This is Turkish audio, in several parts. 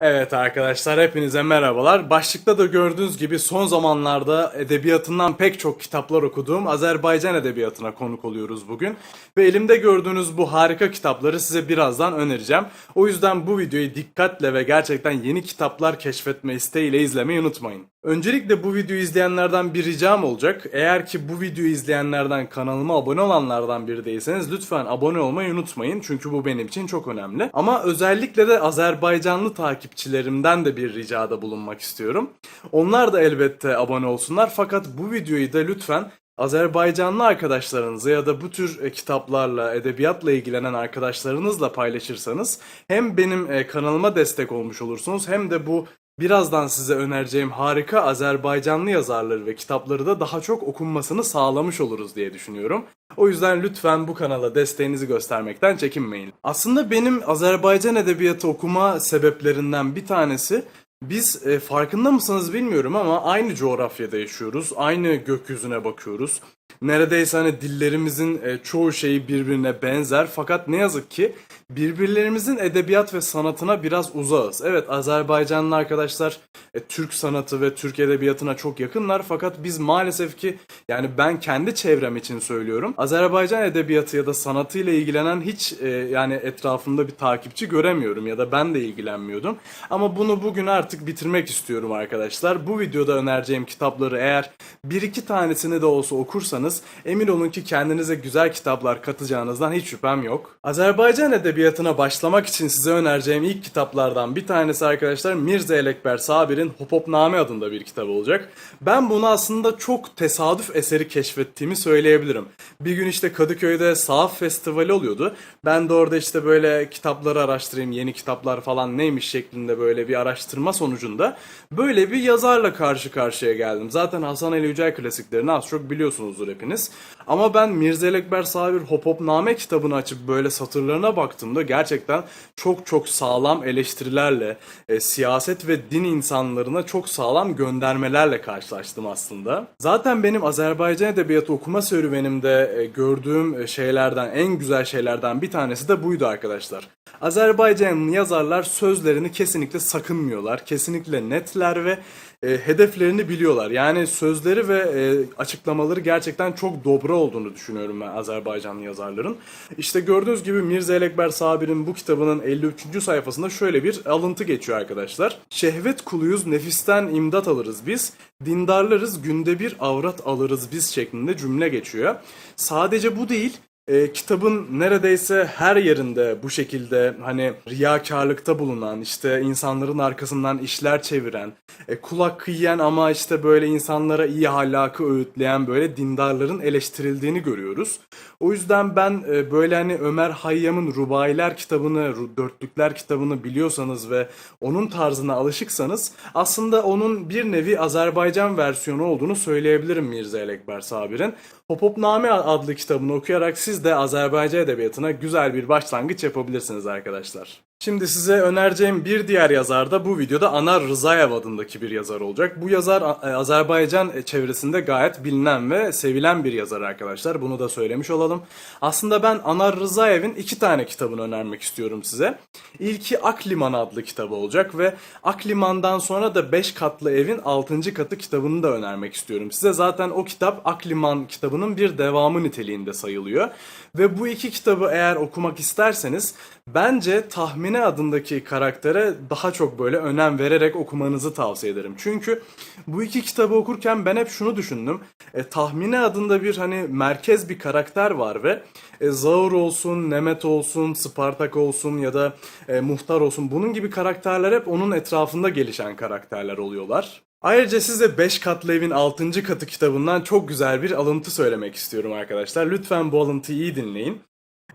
Evet arkadaşlar hepinize merhabalar. Başlıkta da gördüğünüz gibi son zamanlarda edebiyatından pek çok kitaplar okuduğum Azerbaycan edebiyatına konuk oluyoruz bugün. Ve elimde gördüğünüz bu harika kitapları size birazdan önereceğim. O yüzden bu videoyu dikkatle ve gerçekten yeni kitaplar keşfetme isteğiyle izlemeyi unutmayın. Öncelikle bu videoyu izleyenlerden bir ricam olacak. Eğer ki bu videoyu izleyenlerden kanalıma abone olanlardan biri değilseniz lütfen abone olmayı unutmayın. Çünkü bu benim için çok önemli. Ama özellikle de Azerbaycanlı takipçilerimden de bir ricada bulunmak istiyorum. Onlar da elbette abone olsunlar. Fakat bu videoyu da lütfen Azerbaycanlı arkadaşlarınızla ya da bu tür e, kitaplarla, edebiyatla ilgilenen arkadaşlarınızla paylaşırsanız hem benim e, kanalıma destek olmuş olursunuz hem de bu birazdan size önereceğim harika Azerbaycanlı yazarları ve kitapları da daha çok okunmasını sağlamış oluruz diye düşünüyorum. O yüzden lütfen bu kanala desteğinizi göstermekten çekinmeyin. Aslında benim Azerbaycan edebiyatı okuma sebeplerinden bir tanesi biz e, farkında mısınız bilmiyorum ama aynı coğrafyada yaşıyoruz. Aynı gökyüzüne bakıyoruz. Neredeyse hani dillerimizin e, çoğu şeyi birbirine benzer fakat ne yazık ki birbirlerimizin edebiyat ve sanatına biraz uzağız. Evet Azerbaycanlı arkadaşlar e, Türk sanatı ve Türk edebiyatına çok yakınlar fakat biz maalesef ki yani ben kendi çevrem için söylüyorum. Azerbaycan edebiyatı ya da sanatıyla ilgilenen hiç e, yani etrafımda bir takipçi göremiyorum ya da ben de ilgilenmiyordum. Ama bunu bugün artık bitirmek istiyorum arkadaşlar. Bu videoda önereceğim kitapları eğer bir iki tanesini de olsa okursanız emin olun ki kendinize güzel kitaplar katacağınızdan hiç şüphem yok. Azerbaycan edebiyatına başlamak için size önereceğim ilk kitaplardan bir tanesi arkadaşlar Mirza Elekber Sabir'in Hopopname adında bir kitap olacak. Ben bunu aslında çok tesadüf eseri keşfettiğimi söyleyebilirim. Bir gün işte Kadıköy'de Sahaf Festivali oluyordu. Ben de orada işte böyle kitapları araştırayım, yeni kitaplar falan neymiş şeklinde böyle bir araştırma sonucunda böyle bir yazarla karşı karşıya geldim. Zaten Hasan Ali Yücel klasiklerini az çok biliyorsunuzdur hepiniz. Ama ben Mirza Elekber Sabir Hopopname kitabını açıp böyle satırlarına baktığımda gerçekten çok çok sağlam eleştirilerle, e, siyaset ve din insanlarına çok sağlam göndermelerle karşılaştım aslında. Zaten benim Azerbaycan edebiyatı okuma serüvenimde e, gördüğüm e, şeylerden, en güzel şeylerden bir tanesi de buydu arkadaşlar. Azerbaycanlı yazarlar sözlerini kesinlikle sakınmıyorlar. Kesinlikle netler ve e, hedeflerini biliyorlar. Yani sözleri ve e, açıklamaları gerçekten çok dobra olduğunu düşünüyorum ben Azerbaycanlı yazarların. İşte gördüğünüz gibi Mirza Elekber Sabir'in bu kitabının 53. sayfasında şöyle bir alıntı geçiyor arkadaşlar. Şehvet kuluyuz, nefisten imdat alırız biz. Dindarlarız, günde bir avrat alırız biz şeklinde cümle geçiyor. Sadece bu değil, e, kitabın neredeyse her yerinde bu şekilde hani riyakarlıkta bulunan işte insanların arkasından işler çeviren e, kulak kıyıyan ama işte böyle insanlara iyi ahlakı öğütleyen böyle dindarların eleştirildiğini görüyoruz. O yüzden ben e, böyle hani Ömer Hayyam'ın Rubailer kitabını, Dörtlükler kitabını biliyorsanız ve onun tarzına alışıksanız aslında onun bir nevi Azerbaycan versiyonu olduğunu söyleyebilirim Mirza Elekber Sabir'in. Hopopname adlı kitabını okuyarak siz de Azerbaycan edebiyatına güzel bir başlangıç yapabilirsiniz arkadaşlar. Şimdi size önereceğim bir diğer yazar da bu videoda Anar Rızayev adındaki bir yazar olacak. Bu yazar e, Azerbaycan çevresinde gayet bilinen ve sevilen bir yazar arkadaşlar. Bunu da söylemiş olalım. Aslında ben Anar Rızayev'in iki tane kitabını önermek istiyorum size. İlki Akliman adlı kitabı olacak ve Akliman'dan sonra da 5 katlı evin 6. katı kitabını da önermek istiyorum size. Zaten o kitap Akliman kitabının bir devamı niteliğinde sayılıyor. Ve bu iki kitabı eğer okumak isterseniz bence Tahmine adındaki karaktere daha çok böyle önem vererek okumanızı tavsiye ederim. Çünkü bu iki kitabı okurken ben hep şunu düşündüm. E, Tahmine adında bir hani merkez bir karakter var ve e, Zaur olsun, Nemet olsun, Spartak olsun ya da e, Muhtar olsun bunun gibi karakterler hep onun etrafında gelişen karakterler oluyorlar. Ayrıca size 5 katlı evin 6. katı kitabından çok güzel bir alıntı söylemek istiyorum arkadaşlar. Lütfen bu alıntıyı iyi dinleyin.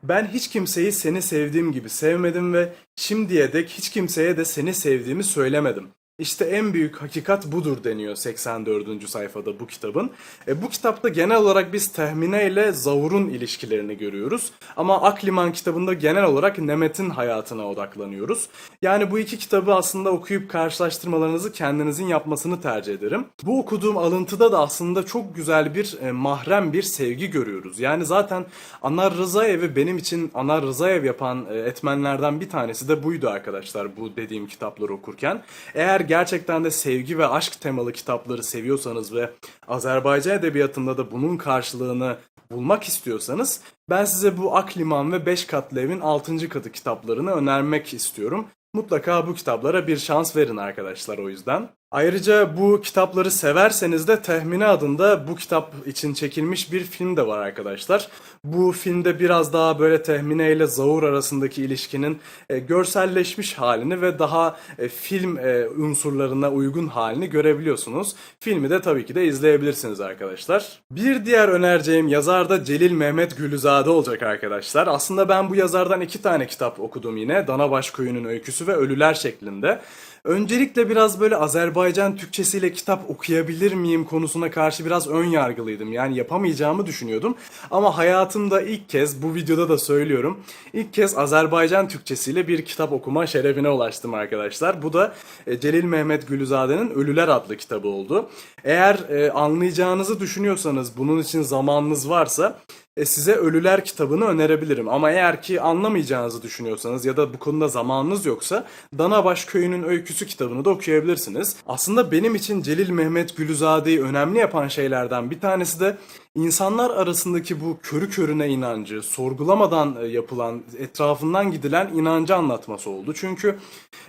Ben hiç kimseyi seni sevdiğim gibi sevmedim ve şimdiye dek hiç kimseye de seni sevdiğimi söylemedim. İşte en büyük hakikat budur deniyor 84. sayfada bu kitabın. E, bu kitapta genel olarak biz Tehmine ile Zavur'un ilişkilerini görüyoruz. Ama Akliman kitabında genel olarak Nemet'in hayatına odaklanıyoruz. Yani bu iki kitabı aslında okuyup karşılaştırmalarınızı kendinizin yapmasını tercih ederim. Bu okuduğum alıntıda da aslında çok güzel bir e, mahrem bir sevgi görüyoruz. Yani zaten Anar Rızayev'i benim için Anar Rızayev yapan e, etmenlerden bir tanesi de buydu arkadaşlar bu dediğim kitapları okurken. Eğer gerçekten de sevgi ve aşk temalı kitapları seviyorsanız ve Azerbaycan edebiyatında da bunun karşılığını bulmak istiyorsanız ben size bu Akliman ve Beş Katlı Evin 6. katı kitaplarını önermek istiyorum. Mutlaka bu kitaplara bir şans verin arkadaşlar o yüzden. Ayrıca bu kitapları severseniz de Tehmine adında bu kitap için çekilmiş bir film de var arkadaşlar. Bu filmde biraz daha böyle Tehmine ile Zavur arasındaki ilişkinin e, görselleşmiş halini ve daha e, film e, unsurlarına uygun halini görebiliyorsunuz. Filmi de tabii ki de izleyebilirsiniz arkadaşlar. Bir diğer önereceğim yazar da Celil Mehmet Gülüzade olacak arkadaşlar. Aslında ben bu yazardan iki tane kitap okudum yine. Danabaş Köyü'nün öyküsü ve Ölüler şeklinde. Öncelikle biraz böyle Azerbaycan Türkçesiyle kitap okuyabilir miyim konusuna karşı biraz ön yargılıydım. Yani yapamayacağımı düşünüyordum. Ama hayatımda ilk kez bu videoda da söylüyorum. İlk kez Azerbaycan Türkçesiyle bir kitap okuma şerefine ulaştım arkadaşlar. Bu da e, Celil Mehmet Gülüzade'nin Ölüler adlı kitabı oldu. Eğer e, anlayacağınızı düşünüyorsanız bunun için zamanınız varsa e, size Ölüler kitabını önerebilirim. Ama eğer ki anlamayacağınızı düşünüyorsanız ya da bu konuda zamanınız yoksa Danabaş Köyü'nün öyküsü kitabını da okuyabilirsiniz. Aslında benim için Celil Mehmet Gülüzade'yi önemli yapan şeylerden bir tanesi de insanlar arasındaki bu körü körüne inancı, sorgulamadan e, yapılan, etrafından gidilen inancı anlatması oldu. Çünkü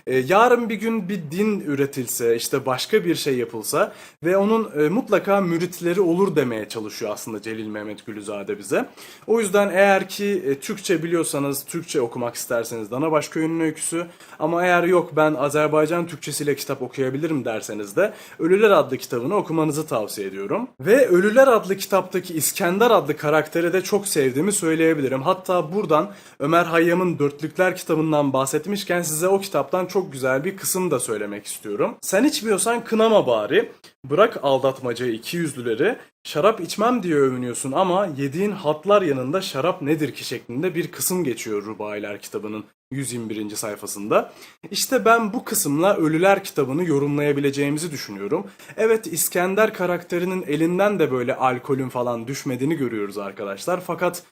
e, yarın bir gün bir din üretilse, işte başka bir şey yapılsa ve onun e, mutlaka müritleri olur demeye çalışıyor aslında Celil Mehmet Gülüzade bize. O yüzden eğer ki e, Türkçe biliyorsanız, Türkçe okumak isterseniz Danabaş Köyü'nün öyküsü ama eğer yok ben Azerbaycan Türkçesiyle kitap okuyabilirim derseniz de Ölüler adlı kitabını okumanızı tavsiye ediyorum. Ve Ölüler adlı kitaptaki İskender adlı karakteri de çok sevdiğimi söyleyebilirim. Hatta buradan Ömer Hayyam'ın Dörtlükler kitabından bahsetmişken size o kitaptan çok güzel bir kısım da söylemek istiyorum. Sen içmiyorsan kınama bari. Bırak aldatmacayı iki yüzlüleri. Şarap içmem diye övünüyorsun ama yediğin hatlar yanında şarap nedir ki şeklinde bir kısım geçiyor Rubailer kitabının 121. sayfasında. İşte ben bu kısımla Ölüler kitabını yorumlayabileceğimizi düşünüyorum. Evet İskender karakterinin elinden de böyle alkolün falan düşmediğini görüyoruz arkadaşlar. Fakat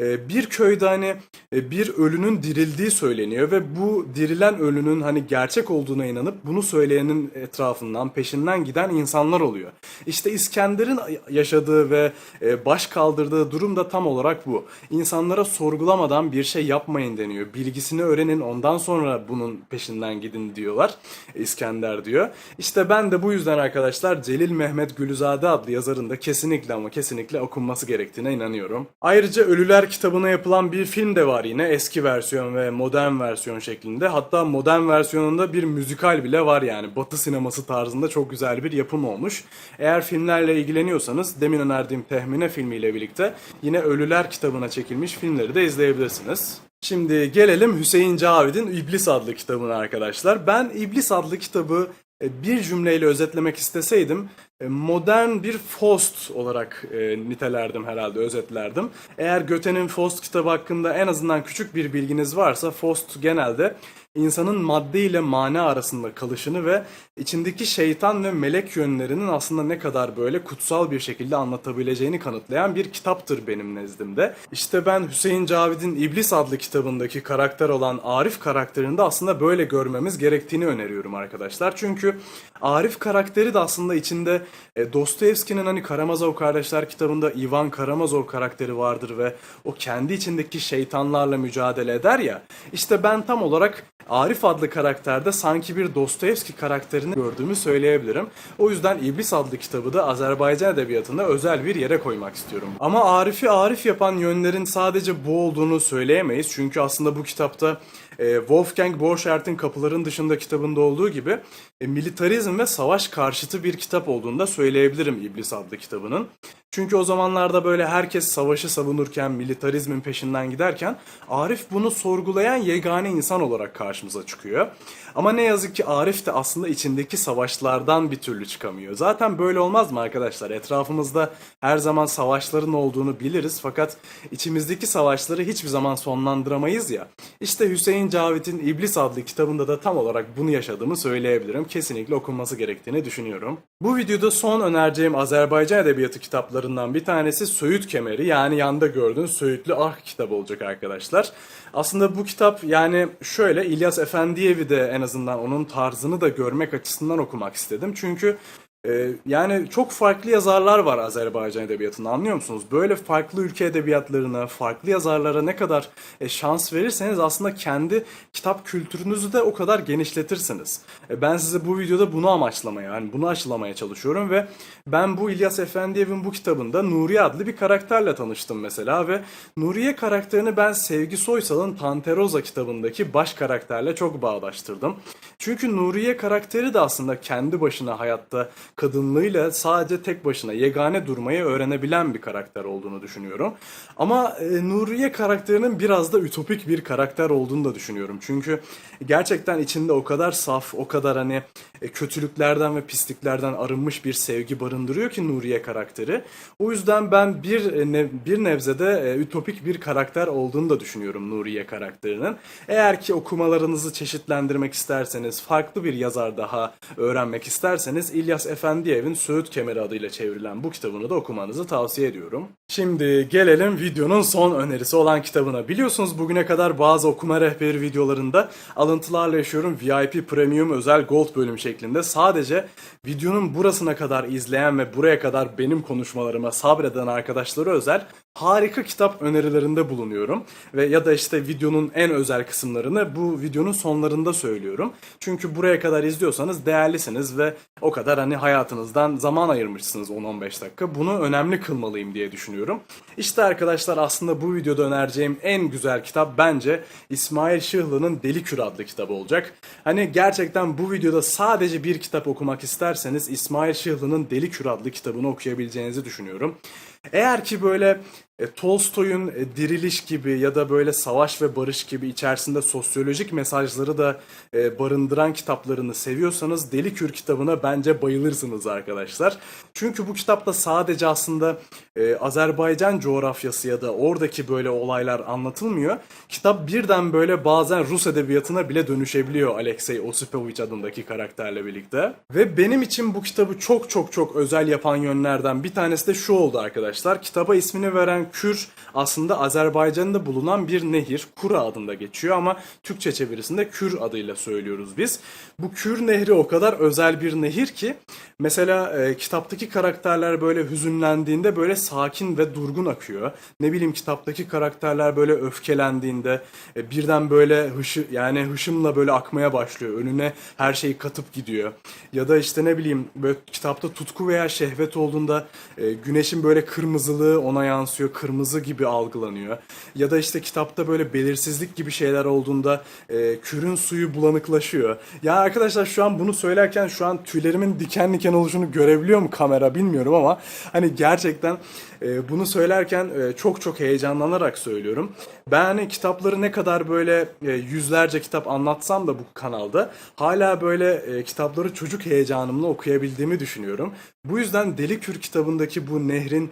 e, bir köyde hani e, bir ölünün dirildiği söyleniyor ve bu dirilen ölünün hani gerçek olduğuna inanıp bunu söyleyenin etrafından peşinden giden insanlar oluyor. İşte İskender'in yaşadığı ve e, baş kaldırdığı durum da tam olarak bu. İnsanlara sorgulamadan bir şey yapmayın deniyor. Bilgisini öğrenin ondan sonra bunun peşinden gidin diyorlar. İskender diyor. İşte ben de bu yüzden arkadaşlar Celil Mehmet Gülüzade adlı yazarın da kesinlikle ama kesinlikle okunması gerektiğine inanıyorum. Ayrıca Ölüler kitabına yapılan bir film de var yine eski versiyon ve modern versiyon şeklinde. Hatta modern versiyonunda bir müzikal bile var yani. Batı sineması tarzında çok güzel bir yapım olmuş. Eğer filmlerle ilgileniyorsanız demin önerdiğim Tehmine filmiyle birlikte yine Ölüler kitabına çekilmiş filmleri de izleyebilirsiniz. Şimdi gelelim Hüseyin Cavid'in İblis adlı kitabına arkadaşlar. Ben İblis adlı kitabı e, bir cümleyle özetlemek isteseydim e, modern bir Faust olarak e, nitelerdim herhalde, özetlerdim. Eğer Göte'nin Faust kitabı hakkında en azından küçük bir bilginiz varsa Faust genelde insanın madde ile mana arasında kalışını ve içindeki şeytan ve melek yönlerinin aslında ne kadar böyle kutsal bir şekilde anlatabileceğini kanıtlayan bir kitaptır benim nezdimde. İşte ben Hüseyin Cavid'in İblis adlı kitabındaki karakter olan Arif karakterini de aslında böyle görmemiz gerektiğini öneriyorum arkadaşlar. Çünkü Arif karakteri de aslında içinde e, Dostoyevski'nin hani Karamazov kardeşler kitabında Ivan Karamazov karakteri vardır ve o kendi içindeki şeytanlarla mücadele eder ya. İşte ben tam olarak Arif adlı karakterde sanki bir Dostoyevski karakterini gördüğümü söyleyebilirim. O yüzden İblis adlı kitabı da Azerbaycan edebiyatında özel bir yere koymak istiyorum. Ama Arif'i Arif yapan yönlerin sadece bu olduğunu söyleyemeyiz. Çünkü aslında bu kitapta e, Wolfgang Borchart'ın Kapıların Dışında kitabında olduğu gibi e, militarizm ve savaş karşıtı bir kitap olduğunu da söyleyebilirim İblis adlı kitabının. Çünkü o zamanlarda böyle herkes savaşı savunurken, militarizmin peşinden giderken Arif bunu sorgulayan yegane insan olarak karşımıza çıkıyor. Ama ne yazık ki Arif de aslında içindeki savaşlardan bir türlü çıkamıyor. Zaten böyle olmaz mı arkadaşlar? Etrafımızda her zaman savaşların olduğunu biliriz fakat içimizdeki savaşları hiçbir zaman sonlandıramayız ya. İşte Hüseyin Cavit'in İblis adlı kitabında da tam olarak bunu yaşadığımı söyleyebilirim. Kesinlikle okunması gerektiğini düşünüyorum. Bu videoda son önereceğim Azerbaycan Edebiyatı kitaplarından bir tanesi Söğüt Kemeri yani yanda gördüğün Söğütlü Ark kitabı olacak arkadaşlar. Aslında bu kitap yani şöyle İlyas Efendiyev'i de en azından onun tarzını da görmek açısından okumak istedim. Çünkü ee, yani çok farklı yazarlar var Azerbaycan edebiyatında anlıyor musunuz? Böyle farklı ülke edebiyatlarına, farklı yazarlara ne kadar e, şans verirseniz aslında kendi kitap kültürünüzü de o kadar genişletirsiniz. E, ben size bu videoda bunu amaçlamaya, yani bunu aşılamaya çalışıyorum ve ben bu İlyas Efendiyev'in bu kitabında Nuriye adlı bir karakterle tanıştım mesela ve Nuriye karakterini ben Sevgi Soysal'ın Panteroza kitabındaki baş karakterle çok bağdaştırdım. Çünkü Nuriye karakteri de aslında kendi başına hayatta kadınlığıyla sadece tek başına yegane durmayı öğrenebilen bir karakter olduğunu düşünüyorum. Ama e, Nuriye karakterinin biraz da ütopik bir karakter olduğunu da düşünüyorum. Çünkü gerçekten içinde o kadar saf, o kadar hani e, kötülüklerden ve pisliklerden arınmış bir sevgi barındırıyor ki Nuriye karakteri. O yüzden ben bir e, ne, bir nebzede e, ütopik bir karakter olduğunu da düşünüyorum Nuriye karakterinin. Eğer ki okumalarınızı çeşitlendirmek isterseniz, farklı bir yazar daha öğrenmek isterseniz İlyas Efendiyev'in Söğüt Kemeri adıyla çevrilen bu kitabını da okumanızı tavsiye ediyorum. Şimdi gelelim videonun son önerisi olan kitabına. Biliyorsunuz bugüne kadar bazı okuma rehberi videolarında alıntılarla yaşıyorum VIP Premium özel Gold bölüm şeklinde sadece videonun burasına kadar izleyen ve buraya kadar benim konuşmalarıma sabreden arkadaşlara özel harika kitap önerilerinde bulunuyorum. Ve ya da işte videonun en özel kısımlarını bu videonun sonlarında söylüyorum. Çünkü buraya kadar izliyorsanız değerlisiniz ve o kadar hani hayatınızdan zaman ayırmışsınız 10-15 dakika. Bunu önemli kılmalıyım diye düşünüyorum. İşte arkadaşlar aslında bu videoda önereceğim en güzel kitap bence İsmail Şıhlı'nın Deli Kür adlı kitabı olacak. Hani gerçekten bu videoda sadece bir kitap okumak isterseniz İsmail Şıhlı'nın Deli Kür adlı kitabını okuyabileceğinizi düşünüyorum. Eğer ki böyle e, Tolstoy'un e, Diriliş gibi ya da böyle Savaş ve Barış gibi içerisinde sosyolojik mesajları da e, barındıran kitaplarını seviyorsanız Deli Kür kitabına bence bayılırsınız arkadaşlar. Çünkü bu kitapta sadece aslında e, Azerbaycan coğrafyası ya da oradaki böyle olaylar anlatılmıyor. Kitap birden böyle bazen Rus edebiyatına bile dönüşebiliyor Alexey Osipovich adındaki karakterle birlikte. Ve benim için bu kitabı çok çok çok özel yapan yönlerden bir tanesi de şu oldu arkadaşlar. Kitaba ismini veren Kür aslında Azerbaycan'da bulunan bir nehir. Kura adında geçiyor ama Türkçe çevirisinde Kür adıyla söylüyoruz biz. Bu Kür nehri o kadar özel bir nehir ki mesela e, kitaptaki karakterler böyle hüzünlendiğinde böyle sakin ve durgun akıyor. Ne bileyim kitaptaki karakterler böyle öfkelendiğinde e, birden böyle hışı yani hışımla böyle akmaya başlıyor. Önüne her şeyi katıp gidiyor. Ya da işte ne bileyim böyle kitapta tutku veya şehvet olduğunda e, güneşin böyle kırmızılığı ona yansıyor. Kırmızı gibi algılanıyor. Ya da işte kitapta böyle belirsizlik gibi şeyler olduğunda e, kürün suyu bulanıklaşıyor. Ya arkadaşlar şu an bunu söylerken şu an tüylerimin diken diken oluşunu görebiliyor mu kamera bilmiyorum ama hani gerçekten e, bunu söylerken e, çok çok heyecanlanarak söylüyorum. Ben hani kitapları ne kadar böyle e, yüzlerce kitap anlatsam da bu kanalda hala böyle e, kitapları çocuk heyecanımla okuyabildiğimi düşünüyorum. Bu yüzden Deli Kür kitabındaki bu nehrin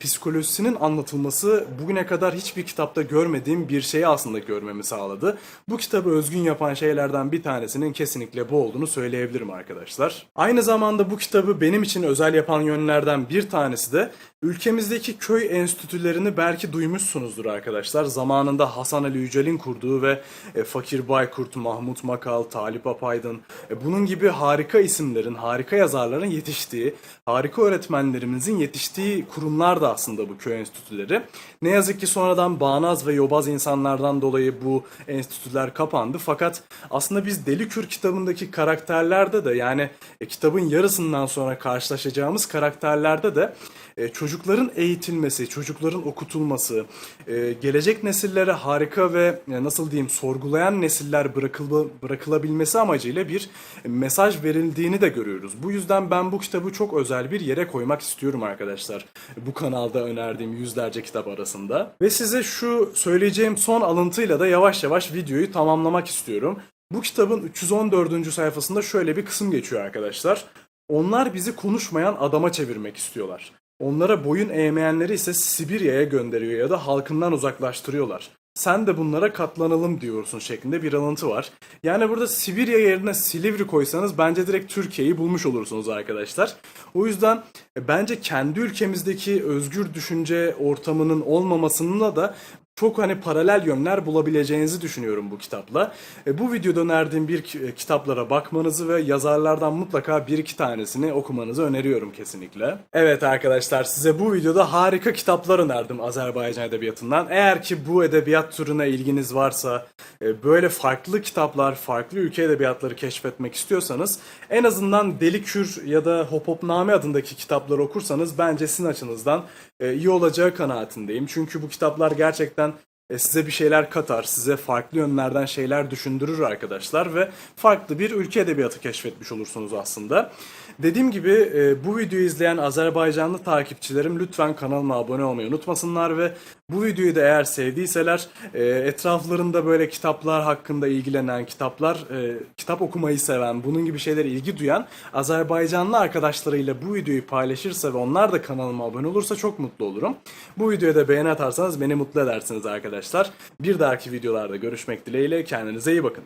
psikolojisinin anlatılması bugüne kadar hiçbir kitapta görmediğim bir şeyi aslında görmemi sağladı. Bu kitabı özgün yapan şeylerden bir tanesinin kesinlikle bu olduğunu söyleyebilirim arkadaşlar. Aynı zamanda bu kitabı benim için özel yapan yönlerden bir tanesi de ülkemizdeki köy enstitülerini belki duymuşsunuzdur arkadaşlar. Zamanında Hasan Ali Yücel'in kurduğu ve e, Fakir Baykurt, Mahmut Makal, Talip Apaydın e, bunun gibi harika isimlerin, harika yazarların yetiştiği, harika öğretmenlerimizin yetiştiği kurumlar da aslında bu köy enstitüleri. Ne yazık ki sonradan bağnaz ve yobaz insanlardan dolayı bu enstitüler kapandı. Fakat aslında biz Deli Kür kitabındaki karakterlerde de yani e, kitabın yarısından sonra karşılaşacağımız karakterlerde de e, çocukların eğitilmesi, çocukların okutulması, e, gelecek nesillere harika ve e, nasıl diyeyim sorgulayan nesiller bırakıl bırakılabilmesi amacıyla bir mesaj verildiğini de görüyoruz. Bu yüzden ben bu kitabı çok özel bir yere koymak istiyorum arkadaşlar. Bu kanalda önerdiğim yüzlerce kitap arasında. Ve size şu söyleyeceğim son alıntıyla da yavaş yavaş videoyu tamamlamak istiyorum. Bu kitabın 314. sayfasında şöyle bir kısım geçiyor arkadaşlar. Onlar bizi konuşmayan adama çevirmek istiyorlar. Onlara boyun eğmeyenleri ise Sibirya'ya gönderiyor ya da halkından uzaklaştırıyorlar. Sen de bunlara katlanalım diyorsun şeklinde bir alıntı var. Yani burada Sibirya yerine Silivri koysanız bence direkt Türkiye'yi bulmuş olursunuz arkadaşlar. O yüzden e, bence kendi ülkemizdeki özgür düşünce ortamının olmamasında da çok hani paralel yönler bulabileceğinizi düşünüyorum bu kitapla. E, bu videoda önerdiğim bir e, kitaplara bakmanızı ve yazarlardan mutlaka bir iki tanesini okumanızı öneriyorum kesinlikle. Evet arkadaşlar size bu videoda harika kitaplar önerdim Azerbaycan edebiyatından. Eğer ki bu edebiyat türüne ilginiz varsa, e, böyle farklı kitaplar, farklı ülke edebiyatları keşfetmek istiyorsanız en azından Deli Kür ya da Hopopname adındaki kitapları okursanız bence sizin açınızdan e, iyi olacağı kanaatindeyim. Çünkü bu kitaplar gerçekten e, size bir şeyler katar, size farklı yönlerden şeyler düşündürür arkadaşlar ve farklı bir ülke edebiyatı keşfetmiş olursunuz aslında. Dediğim gibi e, bu videoyu izleyen Azerbaycanlı takipçilerim lütfen kanalıma abone olmayı unutmasınlar ve bu videoyu da eğer sevdiyseler e, etraflarında böyle kitaplar hakkında ilgilenen, kitaplar e, kitap okumayı seven, bunun gibi şeylere ilgi duyan Azerbaycanlı arkadaşlarıyla bu videoyu paylaşırsa ve onlar da kanalıma abone olursa çok mutlu olurum. Bu videoya da beğeni atarsanız beni mutlu edersiniz arkadaşlar. Bir dahaki videolarda görüşmek dileğiyle kendinize iyi bakın.